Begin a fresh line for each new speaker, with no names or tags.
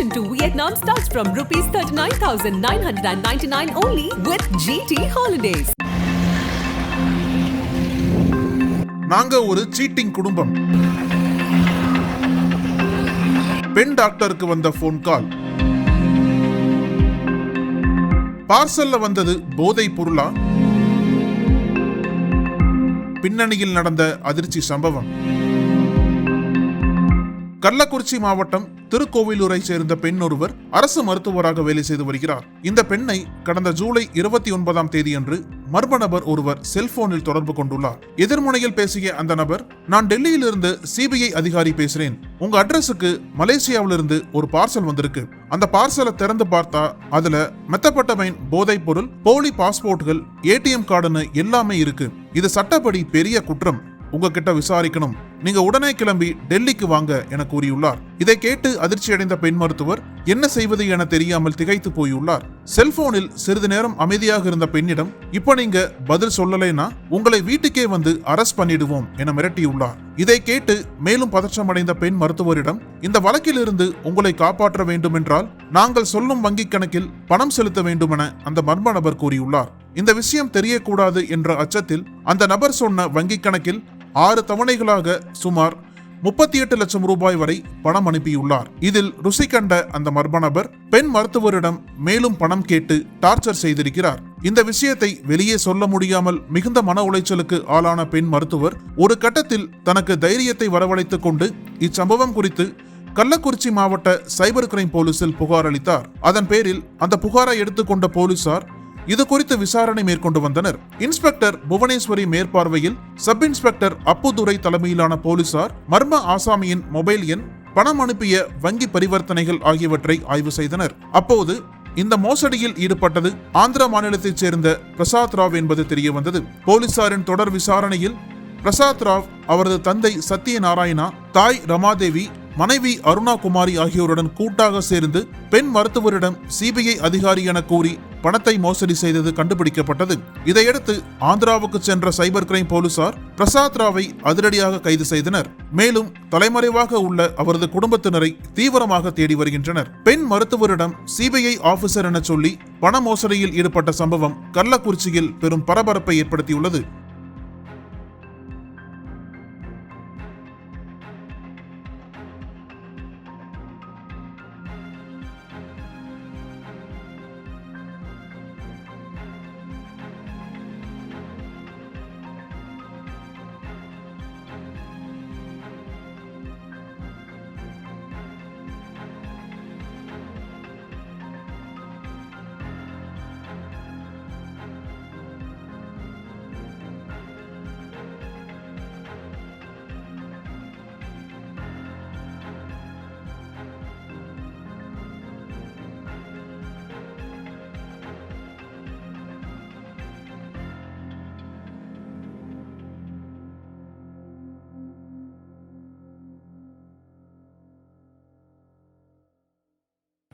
Admission to Vietnam starts from rupees 39,999 only with GT Holidays.
நாங்க ஒரு seating குடும்பம். பெண் டாக்டருக்கு வந்த போன் கால் பார்சல்ல வந்தது போதை பொருளா? பின்னணியில் நடந்த அதிர்ச்சி சம்பவம். கள்ளக்குறிச்சி மாவட்டம் திருக்கோவிலூரை சேர்ந்த பெண் ஒருவர் அரசு மருத்துவராக வேலை செய்து வருகிறார். இந்த பெண்ணை கடந்த ஜூலை இருபத்தி ஒன்பதாம் தேதியன்று மர்ம நபர் ஒருவர் செல்போனில் தொடர்பு கொண்டுள்ளார். எதிர்முனையில் பேசிய அந்த நபர் நான் டெல்லியிலிருந்து சிபிஐ அதிகாரி பேசுறேன். உங்க அட்ரஸுக்கு மலேசியாவிலிருந்து ஒரு பார்சல் வந்திருக்கு. அந்த பார்சலை திறந்து பார்த்தா அதுல மெத்தப்பட்டமைன் போதைப் பொருள் போலி பாஸ்போர்ட்கள் ஏடிஎம் கார்டுன்னு எல்லாமே இருக்கு. இது சட்டப்படி பெரிய குற்றம். உங்ககிட்ட விசாரிக்கணும். நீங்க உடனே கிளம்பி டெல்லிக்கு வாங்க என கூறியுள்ளார். இதை கேட்டு அதிர்ச்சியடைந்த பெண் மருத்துவர் என்ன செய்வது என தெரியாமல் திகைத்து போயுள்ளார். செல்போனில் சிறிது நேரம் அமைதியாக இருந்த பெண்ணிடம் இப்ப நீங்க பதில் சொல்லலைன்னா உங்களை வீட்டுக்கே வந்து அரெஸ்ட் பண்ணிடுவோம் என மிரட்டியுள்ளார். இதை கேட்டு மேலும் பதற்றமடைந்த பெண் மருத்துவரிடம் இந்த வழக்கிலிருந்து உங்களை காப்பாற்ற வேண்டும் என்றால் நாங்கள் சொல்லும் வங்கிக் கணக்கில் பணம் செலுத்த வேண்டுமென அந்த மர்ம நபர் கூறியுள்ளார். இந்த விஷயம் தெரியக்கூடாது என்ற அச்சத்தில் அந்த நபர் சொன்ன வங்கிக் கணக்கில் ஆறு தவணைகளாக சுமார் முப்பத்தி எட்டு லட்சம் ரூபாய் வரை பணம் அனுப்பியுள்ளார். இதில் ருசி கண்ட அந்த மர்ம நபர் பெண் மருத்துவரிடம் மேலும் பணம் கேட்டு டார்ச்சர் செய்திருக்கிறார். இந்த விஷயத்தை வெளியே சொல்ல முடியாமல் மிகுந்த மன உளைச்சலுக்கு ஆளான பெண் மருத்துவர் ஒரு கட்டத்தில் தனக்கு தைரியத்தை வரவழைத்துக் கொண்டு இச்சம்பவம் குறித்து கள்ளக்குறிச்சி மாவட்ட சைபர் கிரைம் போலீசில் புகார் அளித்தார். அதன் பேரில் அந்த புகாரை எடுத்துக்கொண்ட போலீசார் இது குறித்து விசாரணை மேற்கொண்டு வந்தனர். இன்ஸ்பெக்டர் புவனேஸ்வரி மேற்பார்வையில் சப் இன்ஸ்பெக்டர் அப்புதுரை தலைமையிலான போலீசார் மர்ம ஆசாமியின் மொபைல் எண் பணம் அனுப்பிய வங்கி பரிவர்த்தனைகள் ஆகியவற்றை ஆய்வு செய்தனர். அப்போது இந்த மோசடியில் ஈடுபட்டது ஆந்திர மாநிலத்தைச் சேர்ந்த பிரசாத் ராவ் என்பது தெரியவந்தது. போலீசாரின் தொடர் விசாரணையில் பிரசாத் ராவ் அவரது தந்தை சத்யநாராயணா தாய் ரமாதேவி மனைவி அருணா குமாரி ஆகியோருடன் கூட்டாக சேர்ந்து பெண் மருத்துவரிடம் சிபிஐ அதிகாரி என கூறி பணத்தை மோசடி செய்தது கண்டுபிடிக்கப்பட்டது. இதையடுத்து ஆந்திராவுக்கு சென்ற சைபர் கிரைம் போலீசார் பிரசாத் ராவை அதிரடியாக கைது செய்தனர். மேலும் தலைமறைவாக உள்ள அவரது குடும்பத்தினரை தீவிரமாக தேடி வருகின்றனர். பெண் மருத்துவரிடம் சிபிஐ ஆபீசர் என சொல்லி பண மோசடியில் ஈடுபட்ட சம்பவம் கள்ளக்குறிச்சியில் பெரும் பரபரப்பை ஏற்படுத்தியுள்ளது.